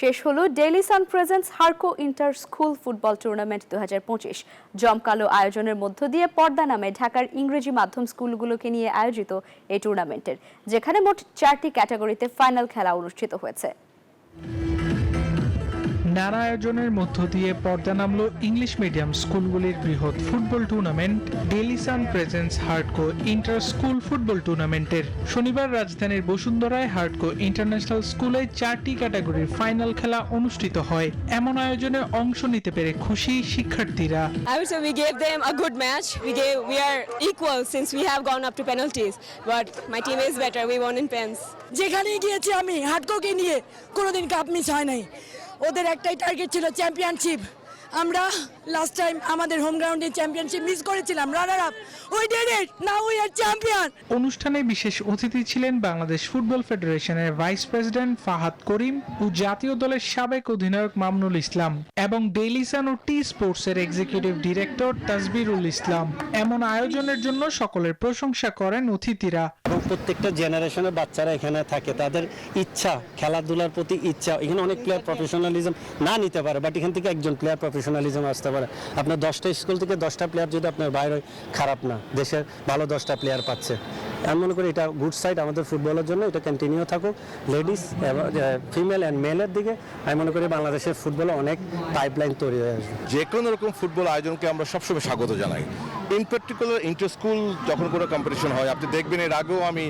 শেষ হলো daily sun presents Harco inter school football tournament দু হাজার পঁচিশ। জমকালো আয়োজনের মধ্য দিয়ে পর্দা নামে ঢাকার ইংরেজি মাধ্যম স্কুলগুলোকে নিয়ে আয়োজিত এই টুর্নামেন্টের, যেখানে মোট চারটি ক্যাটাগরিতে ফাইনাল খেলা অনুষ্ঠিত হয়েছে। নানা আয়োজনের মধ্য দিয়ে পর্দা নামলো ইংলিশ মিডিয়াম স্কুলগুলির বৃহৎ football tournament daily sun presents Harco inter school football টুর্নামেন্টের শনিবার রাজধানীর বসুন্ধরায় হার্ডকো ইন্টারন্যাশনাল স্কুলে চারটি ক্যাটাগরির ফাইনাল খেলা অনুষ্ঠিত হয় এমন আয়োজনে অংশ নিতে পেরে খুশি শিক্ষার্থীরা I would say we gave them a good match. We gave we are equal since we have gone up to penalties. But my team is better. We won in pens. যেখানেই গিয়েছি আমি হাটকোকে নিয়ে কোনোদিন কাপ মিস হয় নাই ওদের একটাই target ছিল চ্যাম্পিয়নশিপ আমরা লাস্ট টাইম আমাদের হোম গ্রাউন্ডে চ্যাম্পিয়নশিপ মিস করেছিলাম runner up we did it now we are champion অনুষ্ঠানে বিশেষ অতিথি ছিলেন বাংলাদেশ ফুটবল ফেডারেশনের ভাইস প্রেসিডেন্ট ফাহাদ করিম ও জাতীয় দলের সাবেক অধিনায়ক মামুনুল ইসলাম এবং ডেইলি সান ও টি স্পোর্টসের এক্সিকিউটিভ ডিরেক্টর তাসবিরুল ইসলাম। এমন আয়োজনের জন্য সকলের প্রশংসা করেন অতিথিরা। এবং প্রত্যেকটা জেনারেশনের বাচ্চারা এখানে থাকে। তাদের ইচ্ছা, খেলাধুলার প্রতি ইচ্ছা, এখানে অনেক প্লেয়ার প্রফেশনালিজম না নিতে পারে বাট এখান থেকে একজন প্লেয়ার প্রফেশনালিজম আসতে পারে। আপনার দশটা স্কুল থেকে দশটা প্লেয়ার যদি আপনার বাইরে খারাপ না। দেশের ভালো দশটা প্লেয়ার পাচ্ছে। আমি মনে করি এটা গুড সাইড আমাদের ফুটবলের জন্য, এটা কন্টিনিউ থাকুক। লেডিস ফিমেল অ্যান্ড মেলের দিকে, আমি মনে করি বাংলাদেশের ফুটবলে অনেক পাইপলাইন তৈরি হয়ে আসবে। যে কোনো রকম ফুটবল আয়োজনকে আমরা সবসময় স্বাগত জানাই। ইন পার্টিকুলার ইন্টার স্কুল যখন কোনো কম্পিটিশন হয়, আপনি দেখবেন এর আগেও আমি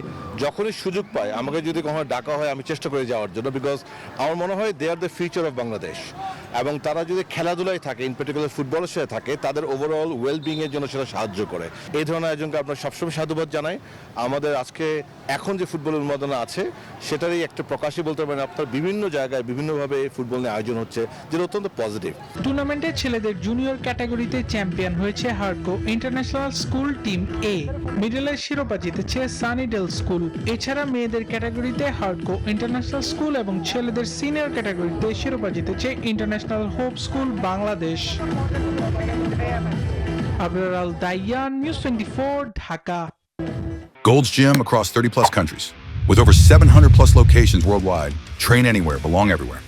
যখনই সুযোগ পাই, আমাকে যদি কখনো ডাকা হয়, আমি চেষ্টা করে যাওয়ার জন্য বিকজ আমার মনে হয় they are the future of Bangladesh এবং তারা যদি খেলাধুলায় থাকে ইন পার্টিকুলার ফুটবলের সাথে থাকে, তাদের ওভারঅল ওয়েল বিং এর জন্য সেটা সাহায্য করে। এই ধরনের আয়োজনকে আমরা সবসময় সাধুবাদ জানাই। আমাদের আজকে এখন যে ফুটবল উন্মাদনা আছে, সেটারই একটা প্রকাশই বলতে পারেন, আপনার বিভিন্ন জায়গায় বিভিন্নভাবে ফুটবল নিয়ে আয়োজন হচ্ছে, যেটা অত্যন্ত পজিটিভ টুর্নামেন্টে ছেলেদের জুনিয়র ক্যাটাগরিতে চ্যাম্পিয়ন হয়েছে Harco international school team A মিডলের শিরোপা জিতেছে সানিডেল স্কুল এছাড়া মেয়েদের ক্যাটাগরিতে হার্কো ইন্টারন্যাশনাল স্কুল এবং ছেলেদের সিনিয়র ক্যাটাগরিতে শিরোপা জিতেছে international Hope school Bangladesh Abrar Al Daiyan news twenty Dhaka Gold's Gym across 30 plus countries. With over 700 plus locations worldwide, train anywhere, belong everywhere.